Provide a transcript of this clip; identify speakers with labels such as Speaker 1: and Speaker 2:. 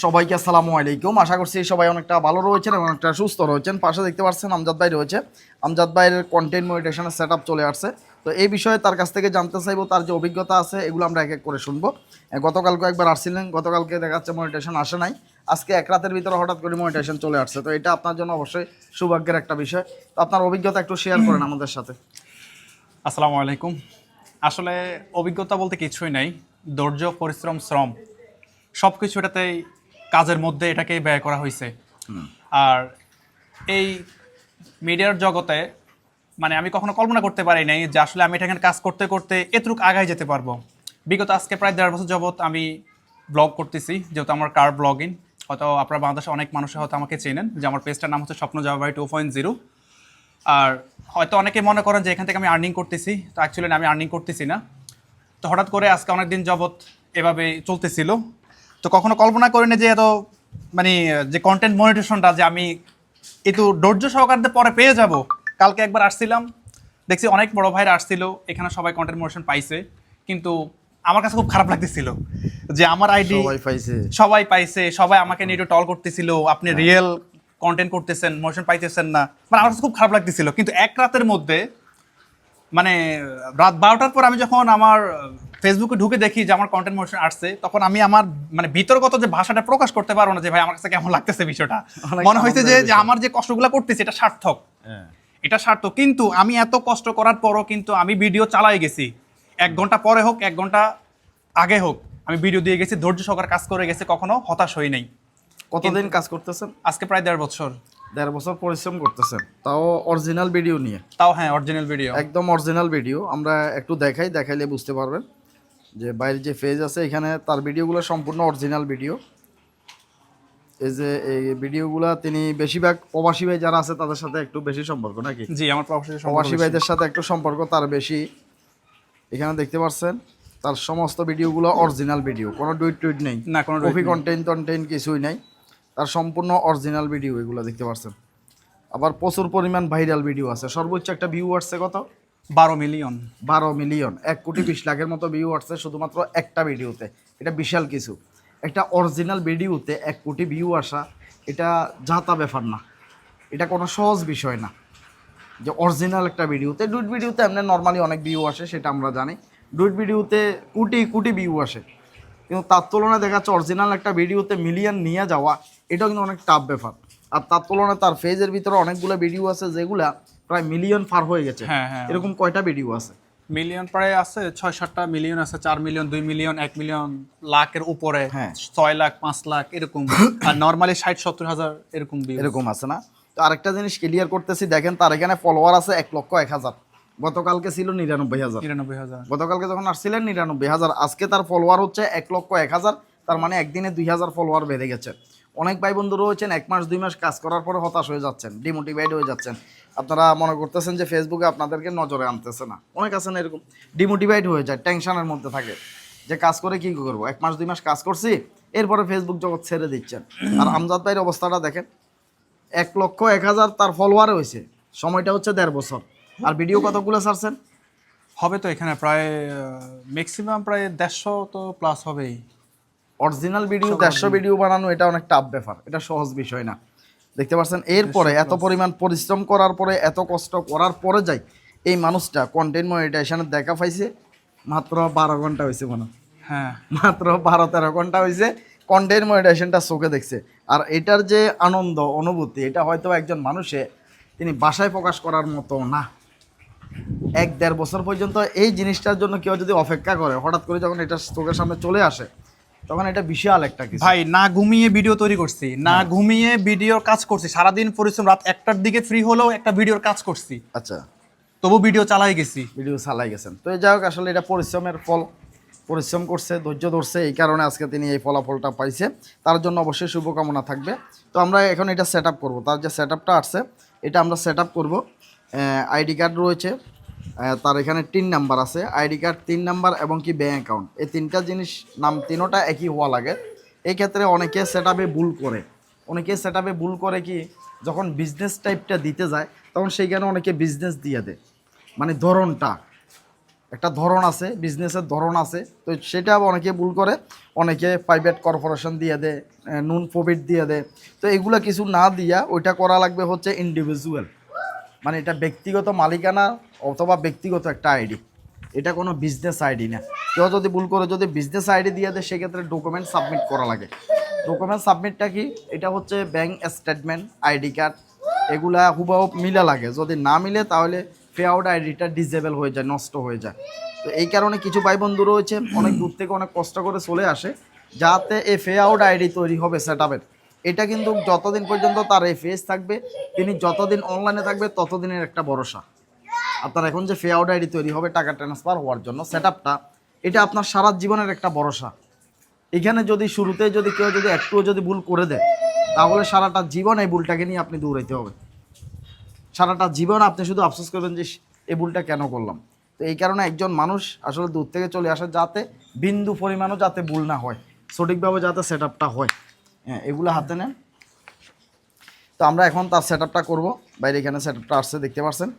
Speaker 1: সবাইকে আসসালামু আলাইকুম। আশা করছি সবাই অনেকটা ভালো রয়েছেন এবং অনেকটা সুস্থ রয়েছেন। পাশে দেখতে পাচ্ছেন আমজাদ ভাই রয়েছে। আমজাদ ভাইয়ের কন্টেন্ট মনিটেশনের সেট চলে আসছে। তো এই বিষয়ে তার কাছ থেকে জানতে চাইব তার যে অভিজ্ঞতা আছে এগুলো আমরা এক এক করে শুনব। গতকালকে একবার আসছিলেন গতকালকে দেখা যাচ্ছে মনিটেশন আসে নাই। আজকে এক রাতের ভিতরে হঠাৎ করে মনিটেশন চলে আসছে। তো এটা আপনার জন্য অবশ্যই সৌভাগ্যের একটা বিষয়। তো আপনার অভিজ্ঞতা একটু শেয়ার করেন আমাদের সাথে।
Speaker 2: আসসালামু আলাইকুম। আসলে অভিজ্ঞতা বলতে কিছুই নাই। ধৈর্য পরিশ্রম শ্রম সব কিছু এটাতেই কাজের মধ্যে এটাকেই ব্যয় করা হয়েছে আর এই মিডিয়ার জগতে মানে আমি কখনো কল্পনা করতে পারি নাই যে আসলে আমি এখানে কাজ করতে করতে এতটুক আগায় যেতে পারব। বিগত আজকে প্রায় দেড় বছর যাবৎ আমি ব্লগ করতেছি, যেহেতু আমার কার ব্লগিং। হয়তো আপনারা বাংলাদেশে অনেক মানুষ হয়তো আমাকে চেনেন, যে আমার পেজটার নাম হচ্ছে স্বপ্ন জাভাই টু পয়েন্ট জিরো আর হয়তো অনেকে মনে করেন যে এখান থেকে আমি আর্নিং করতেছি, তো অ্যাকচুয়ালি আমি আর্নিং করতেছি না। তো হঠাৎ করে আজকে অনেক দিন যাবৎ এভাবে চলতেছিল। তো কখনো কল্পনা করিনি যে এত মানে যে কন্টেন্ট মনিটেশনটা যে আমি একটু ধৈর্য সহকারে পরে পেয়ে যাব। কালকে একবার আসছিলাম দেখছি অনেক বড় ভাইরা আসছিল এখানে সবাই কন্টেন্ট মনিটেশন পাইছে। কিন্তু আমার কাছে খুব খারাপ লাগতেছিল যে আমার আইডি
Speaker 1: সবাই পাইছে।
Speaker 2: সবাই পাইছে সবাই আমাকে নিয়ে একটু টল করতেছিল আপনি রিয়েল কন্টেন্ট করতেছেন মোশন পাইতেছেন না। মানে আমার কাছে খুব খারাপ লাগতেছিল। কিন্তু এক রাতের মধ্যে মানে রাত বারোটার পর আমি যখন আমার ফেসবুকে ঢুকে দেখি যে আমার কন্টেন্ট মোশন আসছে তখন আমি আমার মানে ভিতরগত যে ভাষাটা প্রকাশ করতে পারব না যে ভাই আমার কাছে কেমন লাগতেছে বিষয়টা? মনে হয়েছে যে যে আমার যে কষ্টগুলো করতেছি এটা সার্থক। এটা সার্থক। কিন্তু আমি এত কষ্ট করার পরও কিন্তু আমি ভিডিও চালাই গেছি। এক ঘণ্টা পরে হোক এক ঘণ্টা আগে হোক আমি ভিডিও দিয়ে গেছি ধৈর্য সহকারে কাজ করে গেছে কখনো হতাশ হই নাই।
Speaker 1: কতদিন কাজ করতেছেন?
Speaker 2: আজকে প্রায় দেড় বছর।
Speaker 1: দেড় বছর পরিশ্রম করতেছেন। তাও অরিজিনাল ভিডিও নিয়ে?
Speaker 2: তাও হ্যাঁ অরিজিনাল ভিডিও
Speaker 1: একদম অরিজিনাল ভিডিও আমরা একটু দেখাই দেখাইলে বুঝতে পারবেন। যে বাইরের যে ফেজ আছে এখানে তার ভিডিওগুলো সম্পূর্ণ অরিজিনাল ভিডিও এই যে এই ভিডিওগুলো তিনি বেশিরভাগ প্রবাসী ভাই যারা আছে তাদের সাথে একটু বেশি সম্পর্ক নাকি?
Speaker 2: জি আমার প্রবাসী
Speaker 1: প্রবাসী ভাইদের সাথে একটু সম্পর্ক তার বেশি। এখানে দেখতে পাচ্ছেন তার সমস্ত ভিডিওগুলো অরিজিনাল ভিডিও কোনো টুইট টুইট নেই।
Speaker 2: না কোনো
Speaker 1: কপি কন্টেন্ট টন্টেন্ট কিছুই নাই। তার সম্পূর্ণ অরিজিনাল ভিডিও এগুলো দেখতে পাচ্ছেন। আবার প্রচুর পরিমাণ ভাইরাল ভিডিও আছে। সর্বোচ্চ একটা ভিউ আসছে কত?
Speaker 2: বারো মিলিয়ন
Speaker 1: বারো মিলিয়ন এক কোটি বিশ লাখের মতো ভিউ আসছে শুধুমাত্র একটা ভিডিওতে। এটা বিশাল কিছু। একটা অরিজিনাল ভিডিওতে এক কোটি ভিউ আসা, এটা যাতা ব্যাপার না। এটা কোনো সহজ বিষয় না। যে অরিজিনাল একটা ভিডিওতে ডুইট ভিডিওতে এমনি নর্মালি অনেক ভিউ আসে, সেটা আমরা জানি। ডুইট ভিডিওতে কোটি কোটি ভিউ আসে। কিন্তু তার তুলনায় দেখা যাচ্ছে অরিজিনাল একটা ভিডিওতে মিলিয়ন নিয়ে যাওয়া, এটাও কিন্তু অনেক টাফ ব্যাপার। আর তার তুলনায় তার ফেজের ভিতরে অনেকগুলো ভিডিও আছে যেগুলা প্রায় মিলিয়ন পার হয়ে গেছে।
Speaker 2: হ্যাঁ, হ্যাঁ।
Speaker 1: এরকম কয়টা ভিডিও আছে?
Speaker 2: মিলিয়ন প্রায় আছে ছয় সাতটা মিলিয়ন আছে চার মিলিয়ন দুই মিলিয়ন এক মিলিয়ন লাখের উপরে
Speaker 1: হ্যাঁ।
Speaker 2: ছয় লাখ পাঁচ লাখ এরকম। আর নর্মালি ষাট সত্তর হাজার এরকম
Speaker 1: এরকম আছে না? তো আরেকটা জিনিস ক্লিয়ার করতেছি দেখেন তার এখানে ফলোয়ার আছে এক লক্ষ এক হাজার। গতকালকে ছিল নিরানব্বই হাজার।
Speaker 2: নিরানব্বই হাজার।
Speaker 1: গতকালকে যখন আসছিলেন নিরানব্বই হাজার। আজকে তার ফলোয়ার হচ্ছে এক লক্ষ এক হাজার তার মানে একদিনে দুই হাজার ফলোয়ার বেড়ে গেছে। অনেক ভাই বন্ধু রয়েছেন, এক মাস, দুই মাস কাজ করার পরে হতাশ হয়ে যাচ্ছেন, ডিমোটিভেট হয়ে যাচ্ছেন। আপনারা মনে করতেছেন যে ফেসবুকে আপনাদেরকে নজরে আনতেছে না। অনেক আছেন এরকম ডিমোটিভেট হয়ে যায়, টেনশনের মধ্যে থাকে যে কাজ করে কি করব? এক মাস, দুই মাস কাজ করছি, এরপরে ফেসবুক জগৎ ছেড়ে দিচ্ছেন। আর আমজাদ ভাইয়ের অবস্থাটা দেখেন, এক লক্ষ এক হাজার তার ফলোয়ার হয়েছে। সময়টা হচ্ছে দেড় বছর। আর ভিডিও কতগুলো ছাড়ছেন?
Speaker 2: হবে তো এখানে প্রায় ম্যাক্সিমাম প্রায় দেড়শো তো প্লাস হবেই।
Speaker 1: অরিজিনাল ভিডিও দেড়শো ভিডিও বানানো এটা অনেক টাফ ব্যাপার। এটা সহজ বিষয় না। দেখতে পাচ্ছেন এরপরে এত পরিমাণ পরিশ্রম করার পরে এত কষ্ট করার পরে যাই এই মানুষটা কন্টেন্ট মনিটাইজেশনে দেখা পাইছে মাত্র বারো ঘণ্টা হয়েছে মনে হ্যাঁ। মাত্র বারো তেরো ঘণ্টা হয়েছে কন্টেন্ট মনিটাইজেশনটা চোখে দেখছে। আর এটার যে আনন্দ অনুভূতি এটা হয়তো একজন মানুষে তিনি বাসায় প্রকাশ করার মতো না। এক দেড় বছর পর্যন্ত এই জিনিসটার জন্য কেউ যদি অপেক্ষা করে হঠাৎ করে যখন এটা চোখের সামনে চলে আসে তখন এটা বিশাল একটা কিছু।
Speaker 2: ভাই না ঘুমিয়ে ভিডিও তৈরি করছি না ঘুমিয়ে ভিডিওর কাজ করছি। সারাদিন পরিশ্রম রাত একটার দিকে ফ্রি হলেও একটা ভিডিওর কাজ করছি।
Speaker 1: আচ্ছা।
Speaker 2: তবু ভিডিও চালাই গেছি।
Speaker 1: ভিডিও চালাই গেছেন। তো এই যাই হোক আসলে এটা পরিশ্রমের ফল পরিশ্রম করছে ধৈর্য ধরছে এই কারণে আজকে তিনি এই ফলাফলটা পাইছে। তার জন্য অবশ্যই শুভকামনা থাকবে। তো আমরা এখন এটা সেট আপ করব। তার যে সেট আপটা আসছে এটা আমরা সেট আপ করব আইডি কার্ড রয়েছে। তার এখানে তিন নাম্বার আছে, আইডি কার্ড তিন নাম্বার এবং কি ব্যাঙ্ক অ্যাকাউন্ট এই তিনটা জিনিস নাম তিনোটা একই হওয়া লাগে। এই ক্ষেত্রে অনেকে সেট ভুল করে। অনেকে সেট ভুল করে কি, যখন বিজনেস টাইপটা দিতে যায়, তখন সেইখানে অনেকে বিজনেস দিয়ে দেয়। মানে ধরনটা। একটা ধরন আছে বিজনেসের ধরন আছে, তো সেটা অনেকে ভুল করে। অনেকে প্রাইভেট কর্পোরেশন দিয়ে দেয় নুন প্রফিট দিয়ে দেয়। তো এগুলো কিছু না দিয়া ওইটা করা লাগবে হচ্ছে ইন্ডিভিজুয়াল মানে এটা ব্যক্তিগত মালিকানা অথবা ব্যক্তিগত একটা আইডি। এটা কোনো বিজনেস আইডি না। কেউ যদি ভুল করে যদি বিজনেস আইডি দিয়ে দেয়, সেক্ষেত্রে ডকুমেন্ট সাবমিট করা লাগে। ডকুমেন্ট সাবমিটটা কি? এটা হচ্ছে ব্যাংক স্টেটমেন্ট আইডি কার্ড এগুলা হুবাহু মিলা লাগে। যদি না মিলে, তাহলে পে আউট আইডিটা ডিজেবল হয়ে যায়, নষ্ট হয়ে যায়। তো এই কারণে কিছু ভাই বন্ধু রয়েছে, অনেক দূর থেকে অনেক কষ্ট করে চলে আসে, যাতে এই ফে আউট আইডি তৈরি হবে সেট এটা কিন্তু যতদিন পর্যন্ত তার এই ফেস থাকবে, তিনি যতদিন অনলাইনে থাকবে, ততদিনের একটা ভরসা। আপনার এখন যে ফে আউট আইডি তৈরি হবে, টাকা ট্রান্সফার হওয়ার জন্য সেট এটা আপনার সারা জীবনের একটা ভরসা। এখানে যদি শুরুতে যদি কেউ যদি একটুও যদি ভুল করে দেয়, তাহলে সারাটা জীবন এই ভুলটাকে নিয়ে আপনি দৌড়াইতে হবে। সারাটা জীবন আপনি শুধু আফসোস করবেন যে এই ভুলটা কেন করলাম। তো এই কারণে একজন মানুষ আসলে দূর থেকে চলে আসে যাতে বিন্দু পরিমাণও যাতে ভুল না হয়, সঠিকভাবে যাতে সেট আপটা হয়। হ্যাঁ এগুলো হাতে নেন। তো আমরা এখন তার সেট আপটা করব। বাইরে এখানে সেট আপটা আসছে, দেখতে পাচ্ছেন